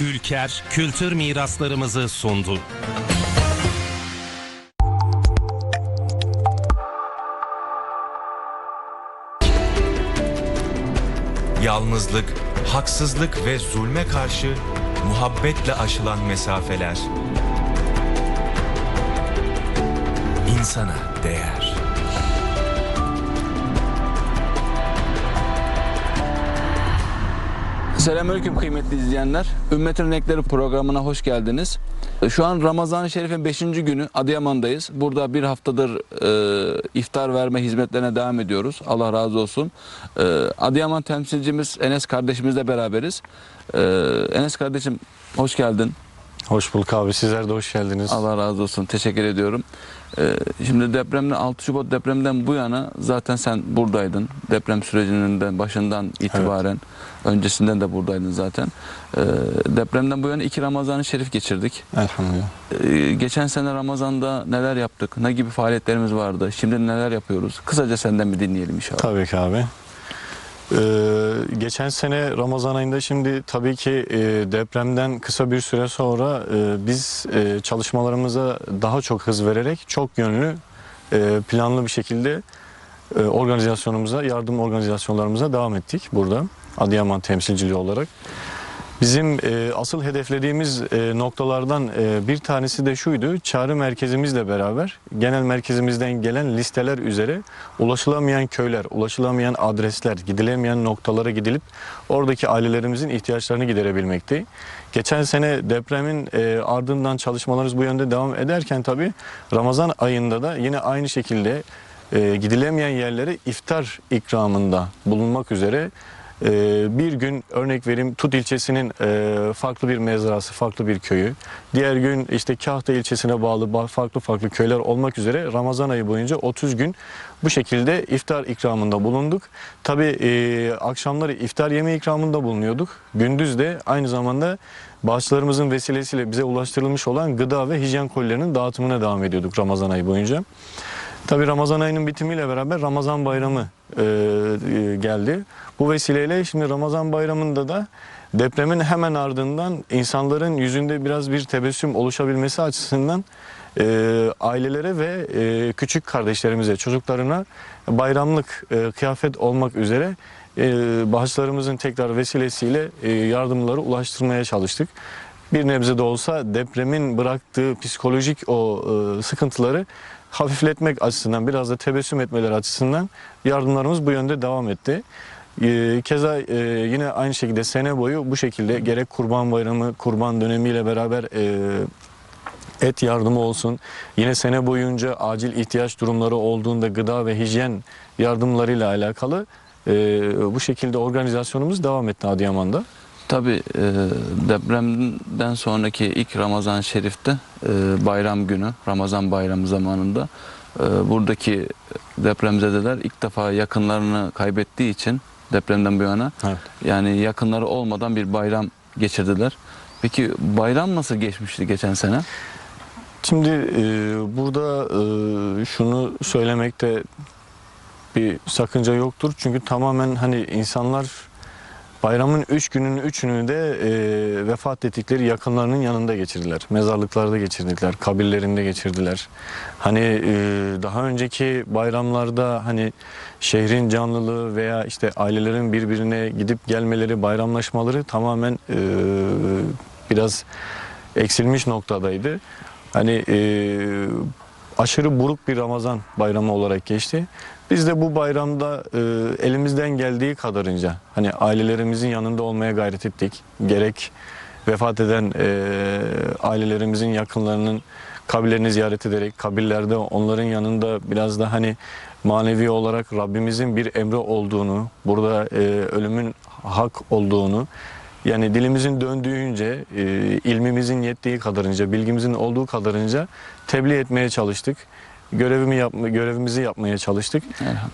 Ülker kültür miraslarımızı sundu. Yalnızlık, haksızlık ve zulme karşı muhabbetle aşılan mesafeler. İnsana değer. Selamünaleyküm kıymetli izleyenler. Ümmetin Renkleri programına hoş geldiniz. Şu an Ramazan-ı Şerif'in 5. günü Adıyaman'dayız. Burada bir haftadır e, iftar verme hizmetlerine devam ediyoruz. Allah razı olsun. E, Adıyaman temsilcimiz Enes kardeşimizle beraberiz. E, Enes kardeşim hoş geldin. Hoş bulduk abi. Sizler de hoş geldiniz. Allah razı olsun. Teşekkür ediyorum. Ee, şimdi depremden 6 Şubat depremden bu yana zaten sen buradaydın. Deprem sürecinin de başından itibaren öncesinden de buradaydın zaten. Ee, depremden bu yana iki Ramazan-ı Şerif geçirdik. Elhamdülillah. Ee, geçen sene Ramazan'da neler yaptık? Ne gibi faaliyetlerimiz vardı? Şimdi neler yapıyoruz? Kısaca senden bir dinleyelim inşallah. Tabii ki abi. Ee, geçen sene Ramazan ayında şimdi tabii ki e, depremden kısa bir süre sonra e, biz e, çalışmalarımıza daha çok hız vererek çok yönlü e, planlı bir şekilde e, organizasyonumuza, yardım organizasyonlarımıza devam ettik burada Adıyaman temsilciliği olarak. Bizim e, asıl hedeflediğimiz e, noktalardan e, bir tanesi de şuydu. Çağrı merkezimizle beraber genel merkezimizden gelen listeler üzere ulaşılamayan köyler, ulaşılamayan adresler, gidilemeyen noktalara gidilip oradaki ailelerimizin ihtiyaçlarını giderebilmekti. Geçen sene depremin e, ardından çalışmalarımız bu yönde devam ederken tabii Ramazan ayında da yine aynı şekilde e, gidilemeyen yerlere iftar ikramında bulunmak üzere ee, bir gün örnek vereyim Tut ilçesinin e, farklı bir mezrası, farklı bir köyü. Diğer gün işte Kahta ilçesine bağlı ba- farklı farklı köyler olmak üzere Ramazan ayı boyunca 30 gün bu şekilde iftar ikramında bulunduk. Tabii e, akşamları iftar yeme ikramında bulunuyorduk. Gündüz de aynı zamanda bağışlarımızın vesilesiyle bize ulaştırılmış olan gıda ve hijyen kolilerinin dağıtımına devam ediyorduk Ramazan ayı boyunca. Tabii Ramazan ayının bitimiyle beraber Ramazan bayramı geldi. Bu vesileyle şimdi Ramazan bayramında da depremin hemen ardından insanların yüzünde biraz bir tebessüm oluşabilmesi açısından e, ailelere ve e, küçük kardeşlerimize, çocuklarına bayramlık e, kıyafet olmak üzere e, bağışlarımızın tekrar vesilesiyle e, yardımları ulaştırmaya çalıştık bir nebze de olsa depremin bıraktığı psikolojik o e, sıkıntıları hafifletmek açısından biraz da tebessüm etmeleri açısından yardımlarımız bu yönde devam etti. E, keza e, yine aynı şekilde sene boyu bu şekilde gerek kurban bayramı, kurban dönemiyle beraber e, et yardımı olsun. Yine sene boyunca acil ihtiyaç durumları olduğunda gıda ve hijyen yardımlarıyla alakalı e, bu şekilde organizasyonumuz devam etti Adıyaman'da. Tabii e, depremden sonraki ilk Ramazan Şerif'te e, bayram günü, Ramazan bayramı zamanında e, buradaki depremzedeler ilk defa yakınlarını kaybettiği için depremden bu yana Evet. yani yakınları olmadan bir bayram geçirdiler. Peki bayram nasıl geçmişti geçen sene? Şimdi e, burada e, şunu söylemekte bir sakınca yoktur. Çünkü tamamen hani insanlar bayramın üç günün üçünü de e, vefat ettikleri yakınlarının yanında geçirdiler. Mezarlıklarda geçirdiler, kabirlerinde geçirdiler. Hani e, daha önceki bayramlarda hani şehrin canlılığı veya işte ailelerin birbirine gidip gelmeleri, bayramlaşmaları tamamen e, biraz eksilmiş noktadaydı. Hani e, aşırı buruk bir Ramazan bayramı olarak geçti. Biz de bu bayramda e, elimizden geldiği kadarınca hani ailelerimizin yanında olmaya gayret ettik. Gerek vefat eden e, ailelerimizin yakınlarının kabirlerini ziyaret ederek kabirlerde onların yanında biraz da hani manevi olarak Rabbimizin bir emri olduğunu, burada e, ölümün hak olduğunu yani dilimizin döndüğünce, e, ilmimizin yettiği kadarınca, bilgimizin olduğu kadarınca tebliğ etmeye çalıştık. Görevimi yapma, görevimizi yapmaya çalıştık.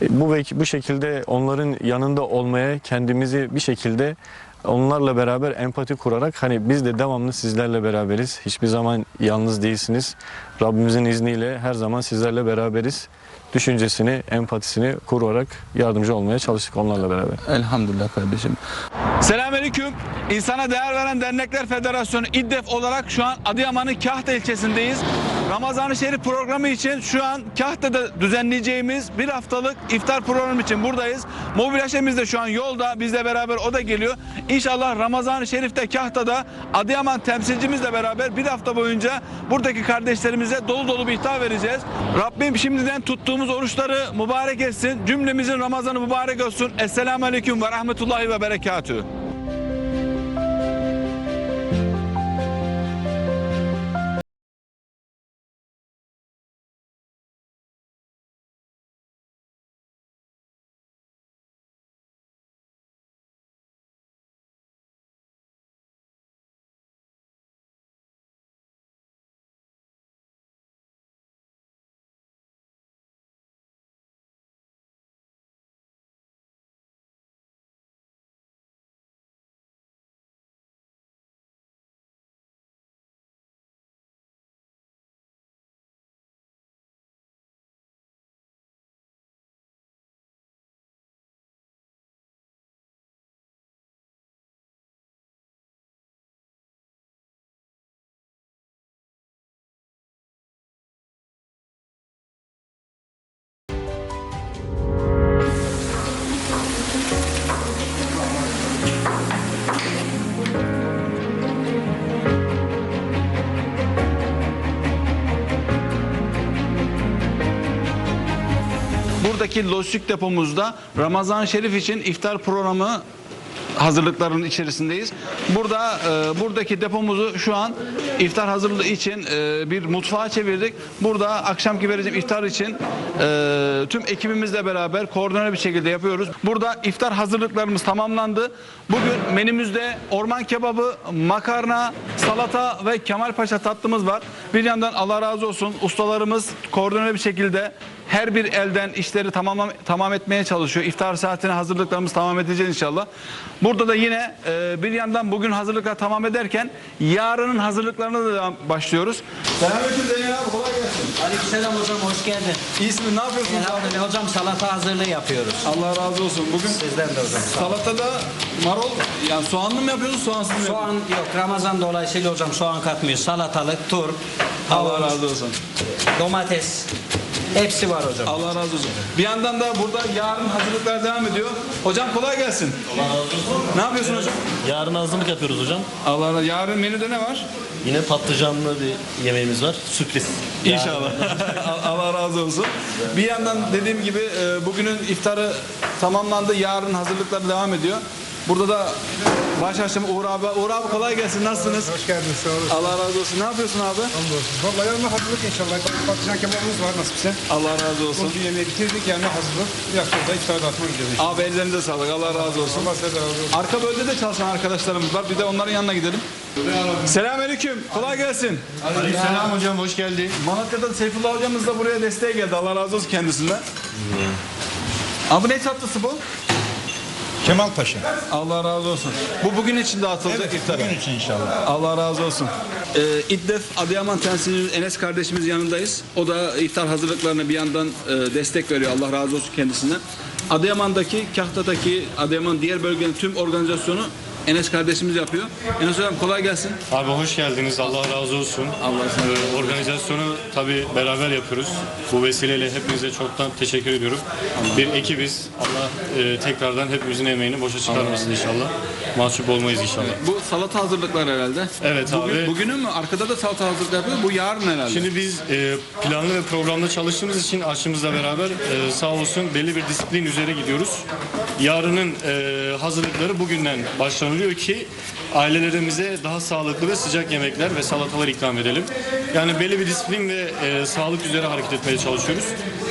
E, bu bu şekilde onların yanında olmaya kendimizi bir şekilde onlarla beraber empati kurarak hani biz de devamlı sizlerle beraberiz. Hiçbir zaman yalnız değilsiniz. Rabbimizin izniyle her zaman sizlerle beraberiz düşüncesini, empatisini kurarak yardımcı olmaya çalıştık onlarla beraber. Elhamdülillah kardeşim. Selamünaleyküm. İnsana Değer Veren Dernekler Federasyonu İDDEF olarak şu an Adıyaman'ın Kahta ilçesindeyiz. Ramazan-ı Şerif programı için şu an Kahta'da düzenleyeceğimiz bir haftalık iftar programı için buradayız. Mobil aşemiz de şu an yolda. Bizle beraber o da geliyor. İnşallah Ramazan-ı Şerif'te Kahta'da Adıyaman temsilcimizle beraber bir hafta boyunca buradaki kardeşlerimize dolu dolu bir iftar vereceğiz. Rabbim şimdiden tuttuğumuz oruçları mübarek etsin. Cümlemizin Ramazanı mübarek olsun. Esselamu Aleyküm ve Rahmetullahi ve Berekatühü. Buradaki lojistik depomuzda Ramazan Şerif için iftar programı hazırlıklarının içerisindeyiz. Burada e, buradaki depomuzu şu an iftar hazırlığı için e, bir mutfağa çevirdik. Burada akşamki vereceğim iftar için e, tüm ekibimizle beraber koordineli bir şekilde yapıyoruz. Burada iftar hazırlıklarımız tamamlandı. Bugün menümüzde orman kebabı, makarna, salata ve Kemalpaşa tatlımız var. Bir yandan Allah razı olsun ustalarımız koordineli bir şekilde her bir elden işleri tamam tamam etmeye çalışıyor. İftar saatine hazırlıklarımızı tamam edeceğiz inşallah. Burada da yine e, bir yandan bugün hazırlıklar tamam ederken yarının hazırlıklarına da başlıyoruz. Selamünaleyküm Zeynep abi kolay gelsin. Aleykümselam hocam hoş geldin. İyisiniz ne yapıyorsunuz? abi? Elhamdülillah hocam salata hazırlığı yapıyoruz. Allah razı olsun. Bugün Sizden de hocam. salatada marul yani soğanlı mı yapıyorsunuz soğansız mı Soğan yapıyorsunuz? yok Ramazan dolayısıyla hocam soğan katmıyoruz. Salatalık, turp, Allah razı olsun. domates hepsi var hocam. Allah razı olsun. Bir yandan da burada yarın hazırlıklar devam ediyor. Hocam kolay gelsin. Ne yapıyorsun hocam? Yarın hazırlık yapıyoruz hocam. Allah razı Yarın menüde ne var? Yine patlıcanlı bir yemeğimiz var. Sürpriz. İnşallah. Allah razı olsun. Bir yandan dediğim gibi e, bugünün iftarı tamamlandı. Yarın hazırlıklar devam ediyor. Burada da baş haşım Uğur abi. Uğur abi kolay gelsin. Nasılsınız? Hoş geldiniz. Sağ olasın. Allah razı olsun. Ne yapıyorsun abi? Hamdolsun. Vallahi yarına hazırlık inşallah. Patlıcan kebabımız var nasipse. Allah razı olsun. Bugün yemeği bitirdik yarına hazırlık. Biraz da iftar dağıtma gideceğiz inşallah. Abi ellerinize sağlık. Allah razı olsun. Allah size de razı olsun. Arka bölgede de çalışan arkadaşlarımız var. Bir de onların yanına gidelim. Selamünaleyküm. Kolay gelsin. Selam hocam hoş geldin. Malatya'da Seyfullah hocamız da buraya desteğe geldi. Allah razı olsun kendisinden. Abi ne tatlısı bu? Kemal Paşa. Allah razı olsun. Bu bugün için dağıtılacak iftara. Bugün için inşallah. Allah razı olsun. Ee, İddef Adıyaman temsilcimiz Enes kardeşimiz yanındayız. O da iftar hazırlıklarına bir yandan e, destek veriyor. Allah razı olsun kendisinden. Adıyaman'daki, Kahta'daki, Adıyaman diğer bölgenin tüm organizasyonu Enes kardeşimiz yapıyor. Enes hocam kolay gelsin. Abi hoş geldiniz. Allah razı olsun. Allah razı olsun. Ee, organizasyonu tabii beraber yapıyoruz. Bu vesileyle hepinize çoktan teşekkür ediyorum. Bir ekibiz. Allah e, tekrardan hepimizin emeğini boşa çıkarmasın inşallah. Mahcup olmayız inşallah. Bu salata hazırlıklar herhalde. Evet Bugün, abi. Bugünün mü? Arkada da salata hazırlıklar yapıyor. Bu yarın herhalde. Şimdi biz e, planlı ve programda çalıştığımız için aşçımızla beraber e, sağ olsun belli bir disiplin üzere gidiyoruz. Yarının e, hazırlıkları bugünden başlanılıyor ki ailelerimize daha sağlıklı ve sıcak yemekler ve salatalar ikram edelim. Yani belli bir disiplin ve e, sağlık üzere hareket etmeye çalışıyoruz.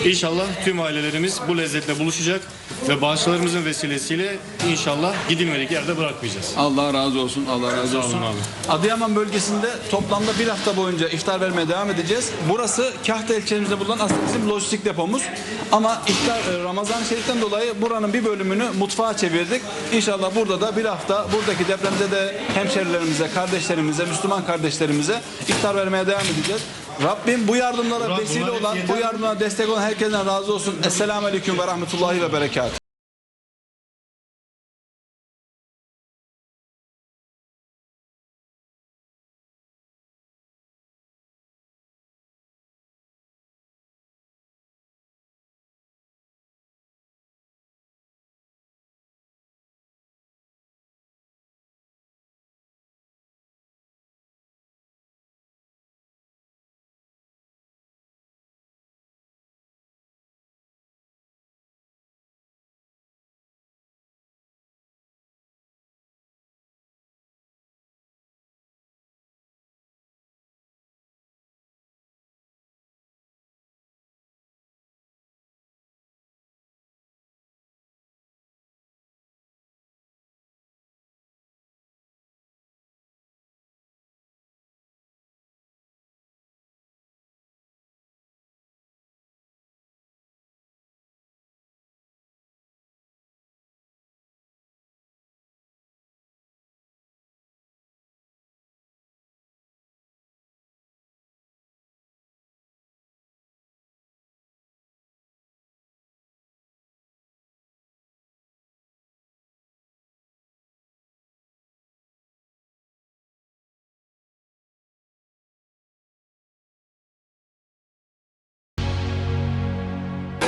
İnşallah tüm ailelerimiz bu lezzetle buluşacak ve bağışlarımızın vesilesiyle inşallah gidilmedik yerde bırakmayacağız. Allah razı olsun. Allah razı olsun. abi. Adıyaman bölgesinde toplamda bir hafta boyunca iftar vermeye devam edeceğiz. Burası Kahta ilçemizde bulunan aslında bizim lojistik depomuz. Ama iftar e, Ramazan Şerif'ten dolayı buranın bir bölümünü mutfağa çevirdik. İnşallah burada da bir hafta buradaki depremde de hemşerilerimize, kardeşlerimize, Müslüman kardeşlerimize iftar vermeye devam edeceğiz. Rabbim bu yardımlara vesile olan, bu yardımlara destek olan herkesten razı olsun. Esselamu Aleyküm ve Rahmetullahi ve Berekatuhu.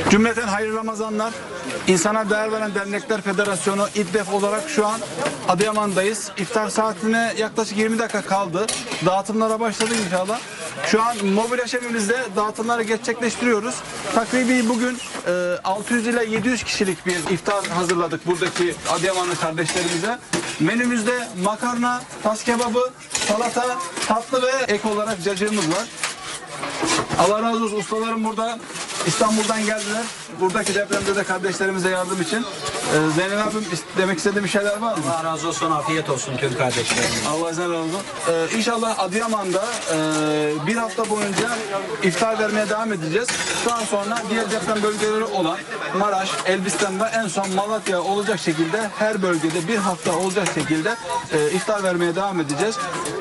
Cümleten hayırlı Ramazanlar. İnsana Değer Veren Dernekler Federasyonu İDDEF olarak şu an Adıyaman'dayız. İftar saatine yaklaşık 20 dakika kaldı. Dağıtımlara başladık inşallah. Şu an mobil aşemimizde dağıtımları gerçekleştiriyoruz. Takribi bugün e, 600 ile 700 kişilik bir iftar hazırladık buradaki Adıyamanlı kardeşlerimize. Menümüzde makarna, tas kebabı, salata, tatlı ve ek olarak cacığımız var. Allah razı olsun ustalarım burada. İstanbul'dan geldiler. Buradaki depremde de kardeşlerimize yardım için. Ee, Zeynep abim demek istediğim bir şeyler var mı? Allah razı olsun, afiyet olsun tüm kardeşlerim. Allah razı olsun. Ee, inşallah Adıyaman'da e, bir hafta boyunca iftar vermeye devam edeceğiz. Daha sonra diğer deprem bölgeleri olan Maraş, Elbistan ve en son Malatya olacak şekilde her bölgede bir hafta olacak şekilde e, iftar vermeye devam edeceğiz.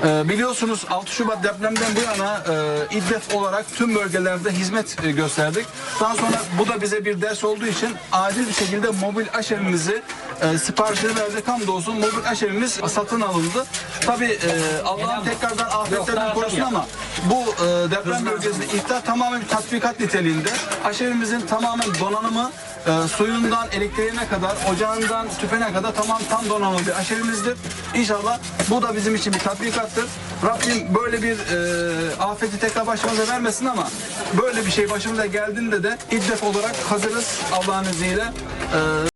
E, biliyorsunuz 6 Şubat depremden bu yana e, İDDEF olarak tüm bölgelerde hizmet e, gösterdik. Daha sonra bu da bize bir ders olduğu için acil bir şekilde mobil aşevimizi e, siparişini verdik. Hamdolsun mobil aşevimiz satın alındı. Tabii e, Allah'ın tekrardan afetlerden korusun ama bu e, deprem bölgesinde iftar tamamen tatbikat niteliğinde. Aşevimizin tamamen donanımı e, suyundan elektriğine kadar, ocağından tüpene kadar tamam tam donanımlı bir aşevimizdir. İnşallah bu da bizim için bir tatbikattır. Rabbim böyle bir e, afeti tekrar başımıza vermesin ama böyle bir şey başımıza geldiğinde de iddef olarak hazırız Allah'ın izniyle. E,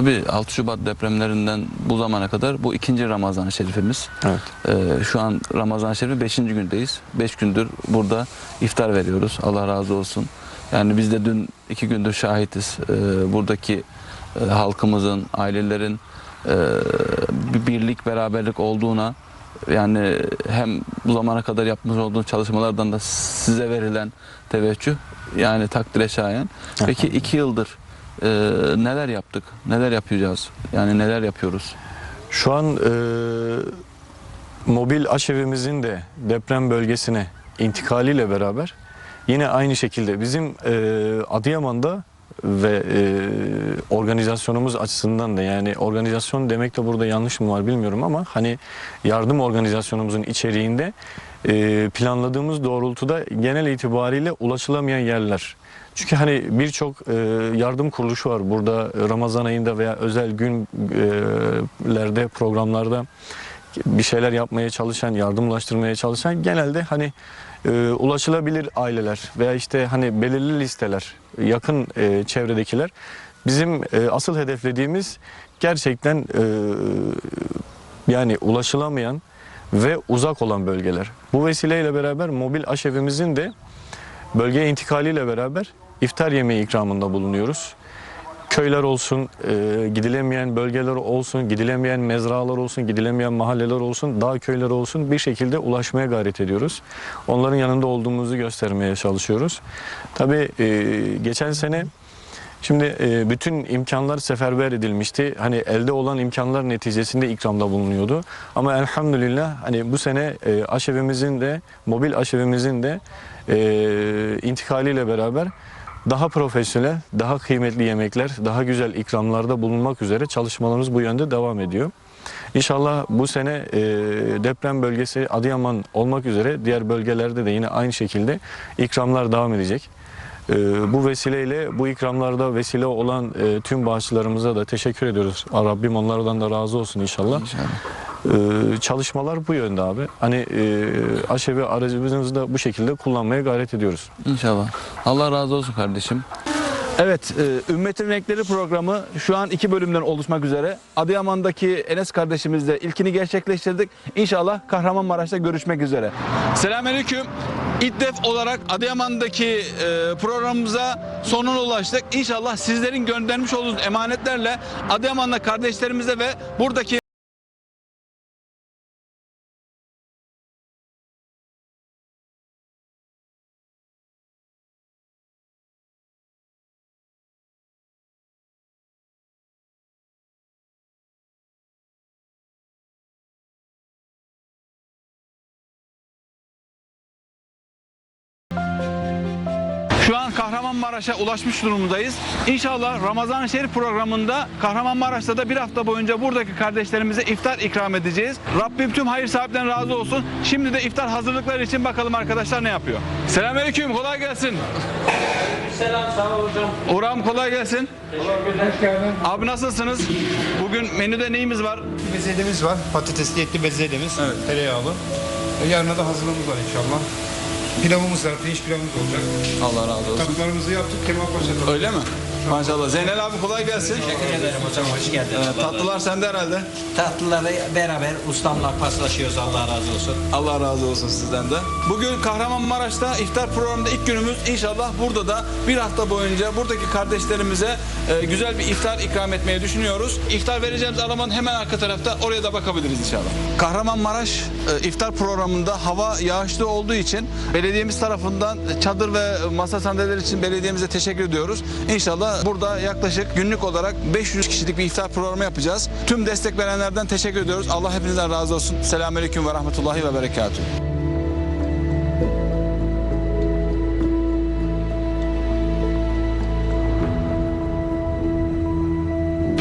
Tabii 6 Şubat depremlerinden bu zamana kadar bu ikinci Ramazan-ı Şerifimiz. Evet. Ee, şu an Ramazan-ı Şerif'in 5. gündeyiz. 5 gündür burada iftar veriyoruz. Allah razı olsun. Yani biz de dün iki gündür şahitiz. Ee, buradaki e, halkımızın, ailelerin e, bir birlik, beraberlik olduğuna yani hem bu zamana kadar yapmış olduğunuz çalışmalardan da size verilen teveccüh yani takdire şayan. Peki iki yıldır e, neler yaptık, neler yapacağız, yani neler yapıyoruz? Şu an e, mobil aşevimizin de deprem bölgesine intikaliyle beraber yine aynı şekilde bizim e, Adıyaman'da ve e, organizasyonumuz açısından da yani organizasyon demek de burada yanlış mı var bilmiyorum ama hani yardım organizasyonumuzun içeriğinde e, planladığımız doğrultuda genel itibariyle ulaşılamayan yerler. Çünkü hani birçok e, yardım kuruluşu var burada Ramazan ayında veya özel günlerde programlarda bir şeyler yapmaya çalışan, yardım ulaştırmaya çalışan genelde hani e, ulaşılabilir aileler veya işte hani belirli listeler, yakın e, çevredekiler bizim e, asıl hedeflediğimiz gerçekten e, yani ulaşılamayan ve uzak olan bölgeler. Bu vesileyle beraber mobil aşevimizin de bölgeye intikaliyle beraber iftar yemeği ikramında bulunuyoruz. Köyler olsun, e, gidilemeyen bölgeler olsun, gidilemeyen mezralar olsun, gidilemeyen mahalleler olsun, dağ köyleri olsun bir şekilde ulaşmaya gayret ediyoruz. Onların yanında olduğumuzu göstermeye çalışıyoruz. Tabii e, geçen sene Şimdi e, bütün imkanlar seferber edilmişti. Hani elde olan imkanlar neticesinde ikramda bulunuyordu. Ama elhamdülillah hani bu sene e, aşevimizin de mobil aşevimizin de e, intikaliyle beraber daha profesyonel, daha kıymetli yemekler, daha güzel ikramlarda bulunmak üzere çalışmalarımız bu yönde devam ediyor. İnşallah bu sene e, deprem bölgesi Adıyaman olmak üzere diğer bölgelerde de yine aynı şekilde ikramlar devam edecek. Ee, bu vesileyle bu ikramlarda vesile olan e, tüm bağışçılarımıza da teşekkür ediyoruz. Rabbim onlardan da razı olsun inşallah. Ee, çalışmalar bu yönde abi. Hani e, aşevi aracımızı da bu şekilde kullanmaya gayret ediyoruz. İnşallah. Allah razı olsun kardeşim. Evet, e, Ümmetin Renkleri programı şu an iki bölümden oluşmak üzere. Adıyaman'daki Enes kardeşimizle ilkini gerçekleştirdik. İnşallah Kahramanmaraş'ta görüşmek üzere. Selamünaleyküm. İddef olarak Adıyaman'daki e, programımıza sonuna ulaştık. İnşallah sizlerin göndermiş olduğunuz emanetlerle Adıyaman'da kardeşlerimize ve buradaki Kahramanmaraş'a ulaşmış durumdayız. İnşallah Ramazan-ı Şerif programında Kahramanmaraş'ta da bir hafta boyunca buradaki kardeşlerimize iftar ikram edeceğiz. Rabbim tüm hayır sahiplerinden razı olsun. Şimdi de iftar hazırlıkları için bakalım arkadaşlar ne yapıyor. Selamünaleyküm, kolay gelsin. Selam sağ ol hocam. Uğram kolay gelsin. Geldin. Abi nasılsınız? Bugün menüde neyimiz var? Bezelemiz var. Patatesli etli bezelemiz. Evet. Tereyağlı. E, Yarına da hazırlığımız var inşallah. Pilavımız var. Pirinç pilavımız olacak. Allah razı olsun. Tatlılarımızı yaptık. Kemal Paşa'da. Öyle mi? Maşallah. Zeynel abi kolay gelsin. Teşekkür ederim hocam hoş geldin. Ee, tatlılar sende herhalde. Tatlıları beraber ustamla paslaşıyoruz Allah razı olsun. Allah razı olsun sizden de. Bugün Kahramanmaraş'ta iftar programında ilk günümüz. İnşallah burada da bir hafta boyunca buradaki kardeşlerimize e, güzel bir iftar ikram etmeyi düşünüyoruz. İftar vereceğimiz arabanın hemen arka tarafta oraya da bakabiliriz inşallah. Kahramanmaraş e, iftar programında hava yağışlı olduğu için belediyemiz tarafından çadır ve masa sandalyeler için belediyemize teşekkür ediyoruz. İnşallah burada yaklaşık günlük olarak 500 kişilik bir iftar programı yapacağız. Tüm destek verenlerden teşekkür ediyoruz. Allah hepinizden razı olsun. Selamünaleyküm ve rahmetullahi ve berekatuhu.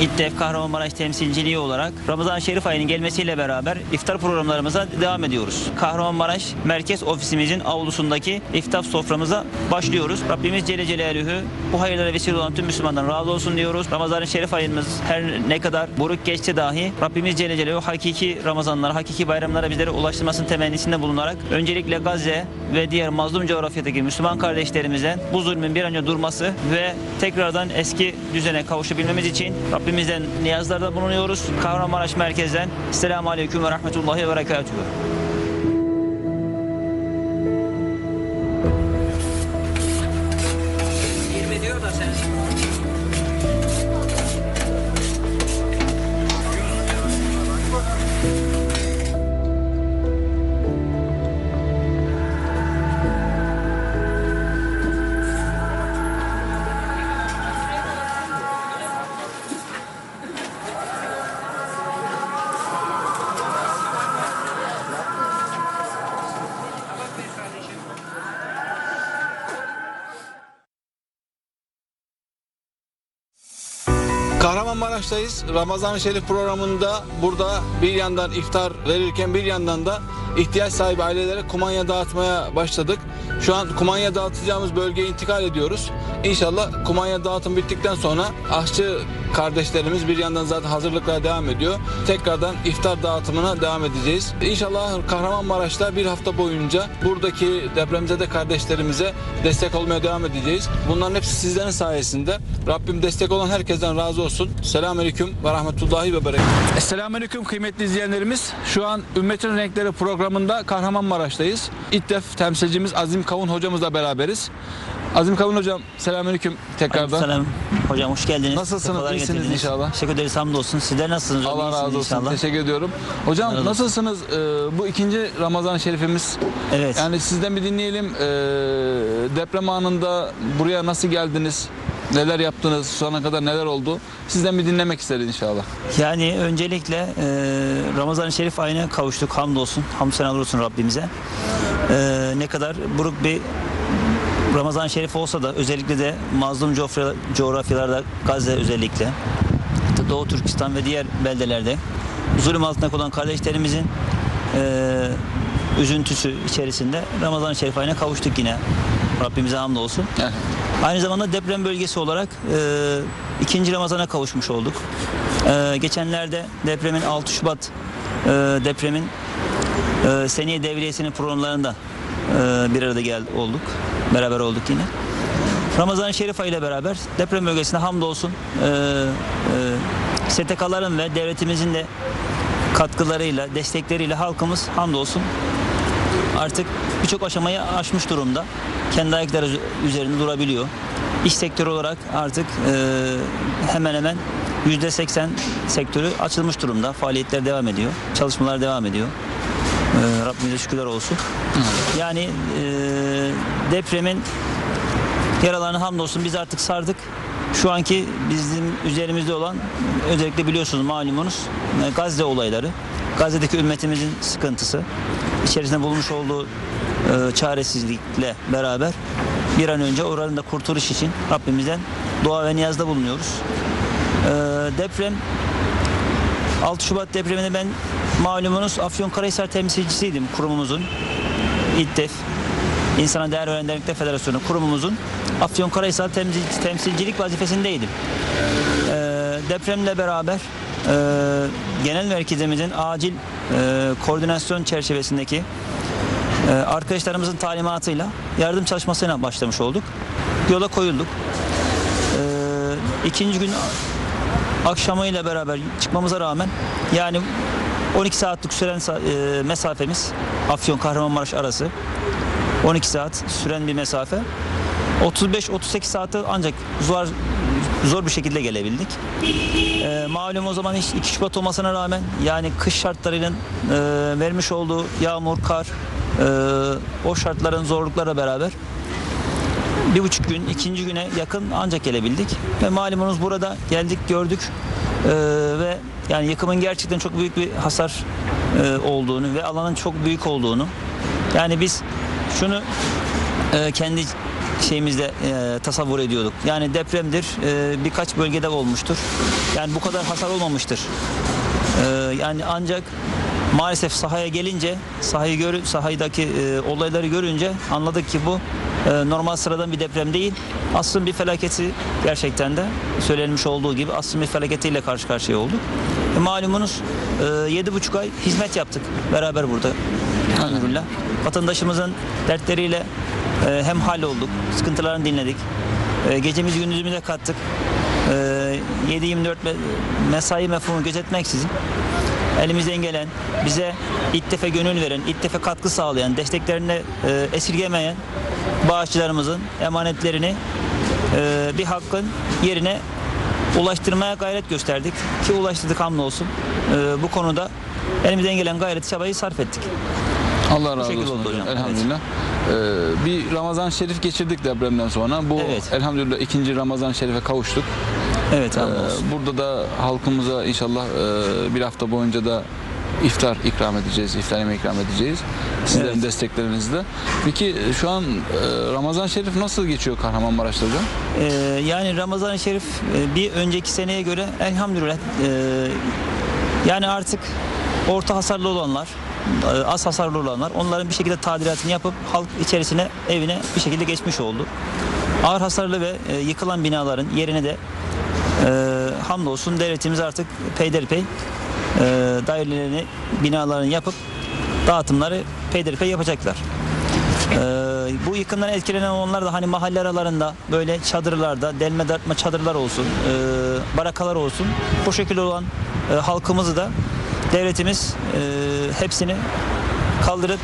İddef Kahramanmaraş temsilciliği olarak Ramazan Şerif ayının gelmesiyle beraber iftar programlarımıza devam ediyoruz. Kahramanmaraş Merkez Ofisimizin avlusundaki iftar soframıza başlıyoruz. Rabbimiz Celle Celaluhu bu hayırlara vesile olan tüm Müslümanların razı olsun diyoruz. Ramazan Şerif ayımız her ne kadar buruk geçse dahi Rabbimiz Celle Celaluhu hakiki Ramazanlara, hakiki bayramlara bizlere ulaştırmasının temennisinde bulunarak öncelikle Gazze ve diğer mazlum coğrafyadaki Müslüman kardeşlerimize bu zulmün bir an önce durması ve tekrardan eski düzene kavuşabilmemiz için Rabbimizden niyazlarda bulunuyoruz. Kahramanmaraş merkezden. Selamun Aleyküm ve Rahmetullahi ve Berekatuhu. Kahramanmaraş'tayız. Ramazan-ı Şerif programında burada bir yandan iftar verirken bir yandan da ihtiyaç sahibi ailelere kumanya dağıtmaya başladık. Şu an kumanya dağıtacağımız bölgeye intikal ediyoruz. İnşallah kumanya dağıtım bittikten sonra aşçı kardeşlerimiz bir yandan zaten hazırlıklara devam ediyor. Tekrardan iftar dağıtımına devam edeceğiz. İnşallah Kahramanmaraş'ta bir hafta boyunca buradaki depremzede kardeşlerimize destek olmaya devam edeceğiz. Bunların hepsi sizlerin sayesinde. Rabbim destek olan herkesten razı olsun. Selamünaleyküm ve rahmetullahi ve berekat. Selamünaleyküm kıymetli izleyenlerimiz. Şu an Ümmetin Renkleri programında Kahramanmaraş'tayız. İTDEF temsilcimiz Azim Kavun hocamızla beraberiz. Azim Kavun hocam selamünaleyküm tekrardan. Selam. Hocam hoş geldiniz. Nasılsınız? Sefalar İyisiniz getirdiniz. inşallah. Teşekkür ederiz hamdolsun. Sizler nasılsınız? hocam? Allah razı olsun. inşallah. Teşekkür ediyorum. Hocam razı olsun. nasılsınız? Ee, bu ikinci Ramazan şerifimiz. Evet. Yani sizden bir dinleyelim. Ee, deprem anında buraya nasıl geldiniz? Neler yaptınız? Şu ana kadar neler oldu? Sizden bir dinlemek isteriz inşallah. Yani öncelikle e, Ramazan-ı Şerif ayına kavuştuk. Hamdolsun. Hamd senalar olsun Rabbimize. E, ne kadar buruk bir Ramazan-ı Şerif olsa da özellikle de mazlum coğrafya- coğrafyalarda Gazze özellikle Doğu Türkistan ve diğer beldelerde zulüm altında kalan kardeşlerimizin e, üzüntüsü içerisinde Ramazan-ı Şerif ayına kavuştuk yine. Rabbimize hamdolsun. Yani, Aynı zamanda deprem bölgesi olarak e, ikinci Ramazan'a kavuşmuş olduk. E, geçenlerde depremin 6 Şubat e, depremin e, seneye devriyesinin programlarında e, bir arada gel olduk. Beraber olduk yine. Ramazan-ı Şerif ayı ile beraber deprem bölgesinde hamdolsun e, e, STK'ların ve devletimizin de katkılarıyla, destekleriyle halkımız hamdolsun artık birçok aşamayı aşmış durumda. Kendi ayakları üz- üzerinde durabiliyor. İş sektörü olarak artık e, hemen hemen yüzde seksen sektörü açılmış durumda. Faaliyetler devam ediyor. Çalışmalar devam ediyor. E, Rabbimize şükürler olsun. Yani e, depremin yaralarını hamdolsun biz artık sardık. Şu anki bizim üzerimizde olan özellikle biliyorsunuz malumunuz e, Gazze olayları. Gazze'deki ümmetimizin sıkıntısı. içerisinde bulmuş olduğu e, çaresizlikle beraber bir an önce oranın da kurtuluş için Rabbimizden dua ve niyazda bulunuyoruz. E, deprem 6 Şubat depreminde ben malumunuz Afyonkarahisar temsilcisiydim kurumumuzun. İDDEF İnsana Değer Veren Dernekler Federasyonu kurumumuzun Afyonkarahisar temsil, temsilcilik vazifesindeydim. Ee, depremle beraber e, genel merkezimizin acil e, koordinasyon çerçevesindeki e, arkadaşlarımızın talimatıyla yardım çalışmasına başlamış olduk. Yola koyulduk. Ee, ikinci gün akşamıyla beraber çıkmamıza rağmen yani 12 saatlik süren e, mesafemiz Afyon Kahramanmaraş arası 12 saat süren bir mesafe. 35-38 saate ancak zor zor bir şekilde gelebildik. Ee, malum o zaman hiç 2 Şubat olmasına rağmen yani kış şartlarının e, vermiş olduğu yağmur, kar, e, o şartların zorluklarla beraber bir buçuk gün, ikinci güne yakın ancak gelebildik. Ve malumunuz burada geldik, gördük Ee, ve yani yıkımın gerçekten çok büyük bir hasar e, olduğunu ve alanın çok büyük olduğunu. Yani biz şunu e, kendi şeyimizde e, tasavvur ediyorduk. Yani depremdir, e, birkaç bölgede olmuştur. Yani bu kadar hasar olmamıştır. E, yani ancak maalesef sahaya gelince, sahayı gör, sahadaki e, olayları görünce anladık ki bu e, normal sıradan bir deprem değil. Aslında bir felaketi gerçekten de söylenmiş olduğu gibi aslında bir felaketiyle karşı karşıya olduk. E, malumunuz e, yedi buçuk ay hizmet yaptık beraber burada. Elhamdülillah. Vatandaşımızın dertleriyle e, hem hal olduk, sıkıntılarını dinledik. E, gecemizi gündüzümüze kattık. E, 7-24 me- mesai mefhumu gözetmeksizin elimizden gelen, bize ittefe gönül veren, ittefe katkı sağlayan, desteklerini e, esirgemeyen bağışçılarımızın emanetlerini e, bir hakkın yerine ulaştırmaya gayret gösterdik. Ki ulaştırdık hamdolsun. E, bu konuda elimizden gelen gayreti çabayı sarf ettik. Allah razı olsun oldu hocam. Elhamdülillah. Ee, bir Ramazan Şerif geçirdik depremden sonra. Bu Evet. elhamdülillah ikinci Ramazan Şerif'e kavuştuk. Evet Ee, burada da halkımıza inşallah e, bir hafta boyunca da iftar ikram edeceğiz, iftar yemeği ikram edeceğiz. Sizlerin Evet. desteklerinizle. Peki şu an e, Ramazan Şerif nasıl geçiyor Kahramanmaraş'ta hocam? Ee, yani Ramazan-ı Şerif e, bir önceki seneye göre elhamdülillah e, yani artık orta hasarlı olanlar e, az hasarlı olanlar onların bir şekilde tadilatını yapıp halk içerisine evine bir şekilde geçmiş oldu. Ağır hasarlı ve e, yıkılan binaların yerine de e, hamdolsun devletimiz artık peyderpey e, dairelerini binalarını yapıp dağıtımları peyderpey yapacaklar. Ee, bu yıkımdan etkilenen onlar da hani mahalle aralarında böyle çadırlarda delme dartma çadırlar olsun, e, barakalar olsun. Bu şekilde olan e, halkımızı da devletimiz e, hepsini kaldırıp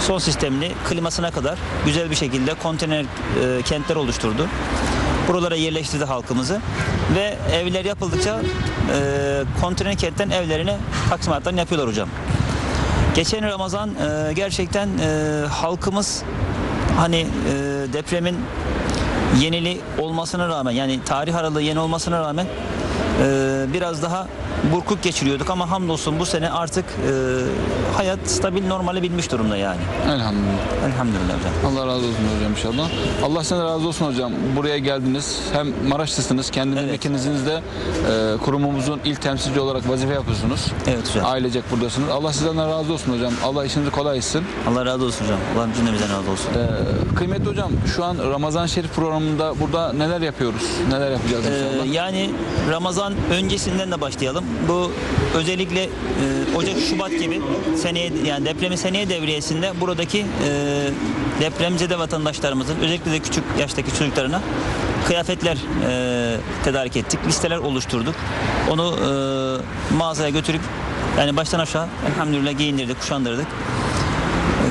son sistemli klimasına kadar güzel bir şekilde konteyner e, kentler oluşturdu. Buralara yerleştirdi halkımızı ve evler yapıldıkça e, konteyner kentten evlerine taksimatlarını yapıyorlar hocam. Geçen Ramazan e, gerçekten e, halkımız hani e, depremin yenili olmasına rağmen yani tarih aralığı yeni olmasına rağmen e, biraz daha burkuk geçiriyorduk ama hamdolsun bu sene artık e, hayat stabil normale binmiş durumda yani. Elhamdülillah. Elhamdülillah hocam. Allah razı olsun hocam inşallah. Allah sana razı olsun hocam. Buraya geldiniz. Hem Maraşlısınız. Kendi Evet. memleketinizde e, kurumumuzun il temsilci olarak vazife yapıyorsunuz. Evet hocam. Ailecek buradasınız. Allah sizden de razı olsun hocam. Allah işinizi kolay etsin. Allah razı olsun hocam. Allah cümlemizden razı olsun. Ee, kıymetli hocam şu an Ramazan Şerif programında burada neler yapıyoruz? Neler yapacağız Ee, inşallah? yani Ramazan öncesinden de başlayalım. Bu özellikle e, Ocak Şubat gibi seneye yani depremi seneye devriyesinde buradaki e, depremzede vatandaşlarımızın özellikle de küçük yaştaki çocuklarına kıyafetler e, tedarik ettik. Listeler oluşturduk. Onu e, mağazaya götürüp yani baştan aşağı elhamdülillah giyindirdik, kuşandırdık.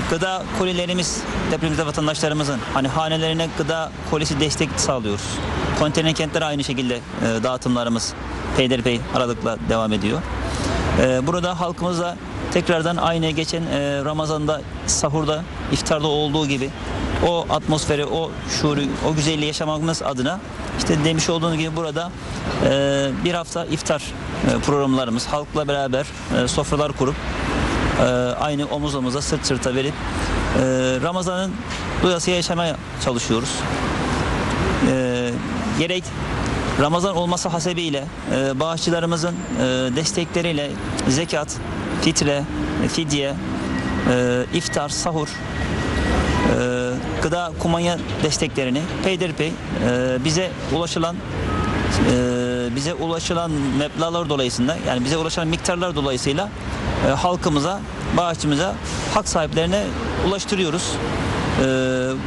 Gıda kolilerimiz depremzede vatandaşlarımızın hani hanelerine gıda kolisi destek sağlıyoruz. Konteyner kentler aynı şekilde e, dağıtımlarımız peyderpey aralıkla devam ediyor. E, burada halkımızla tekrardan aynı geçen e, Ramazan'da sahurda iftarda olduğu gibi o atmosferi, o şuuru, o güzelliği yaşamamız adına işte demiş olduğunuz gibi burada e, bir hafta iftar e, programlarımız halkla beraber sofralar kurup ee, aynı omuz omuza sırt sırta verip Ramazan'ın duyasıya yaşamaya çalışıyoruz. Ee, gerek Ramazan olması hasebiyle e, bağışçılarımızın e, destekleriyle zekat, fitre, fidye, e, iftar, sahur, e, gıda kumanya desteklerini peyderpey e, bize ulaşılan e, bize ulaşılan meblağlar dolayısıyla yani bize ulaşan miktarlar dolayısıyla e, halkımıza, bağışçımıza, hak sahiplerine ulaştırıyoruz. E,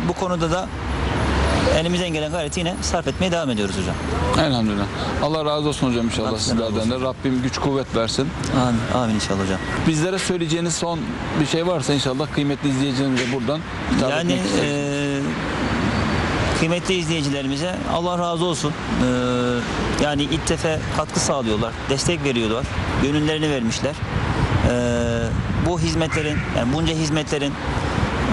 bu konuda da elimizden gelen gayreti yine sarf etmeye devam ediyoruz hocam. Elhamdülillah. Allah razı olsun hocam inşallah razı sizlerden de. Rabbim güç kuvvet versin. Amin, amin inşallah hocam. Bizlere söyleyeceğiniz son bir şey varsa inşallah kıymetli izleyicilerimize buradan hitap Yani etmek e, kıymetli izleyicilerimize Allah razı olsun. E, yani İTTF'e katkı sağlıyorlar, destek veriyorlar, gönüllerini vermişler. E, bu hizmetlerin, yani bunca hizmetlerin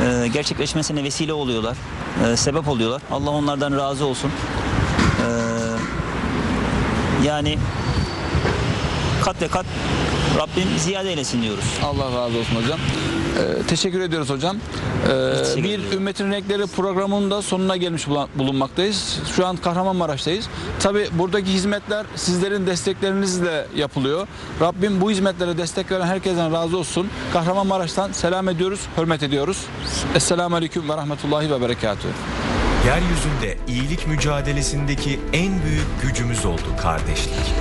e, gerçekleşmesine vesile oluyorlar, e, sebep oluyorlar. Allah onlardan razı olsun. E, yani kat ve kat Rabbim ziyade eylesin diyoruz. Allah razı olsun hocam. Ee, teşekkür ediyoruz hocam. Ee, bir. Ümmetin Renkleri programının da sonuna gelmiş bulunmaktayız. Şu an Kahramanmaraş'tayız. Tabi buradaki hizmetler sizlerin desteklerinizle yapılıyor. Rabbim bu hizmetlere destek veren herkesten razı olsun. Kahramanmaraş'tan selam ediyoruz, hürmet ediyoruz. Esselamu Aleyküm ve Rahmetullahi ve Berekatuhu. Yeryüzünde iyilik mücadelesindeki en büyük gücümüz oldu kardeşlik.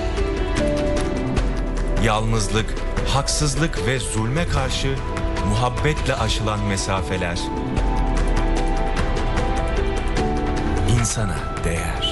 Yalnızlık, haksızlık ve zulme karşı muhabbetle aşılan mesafeler insana değer.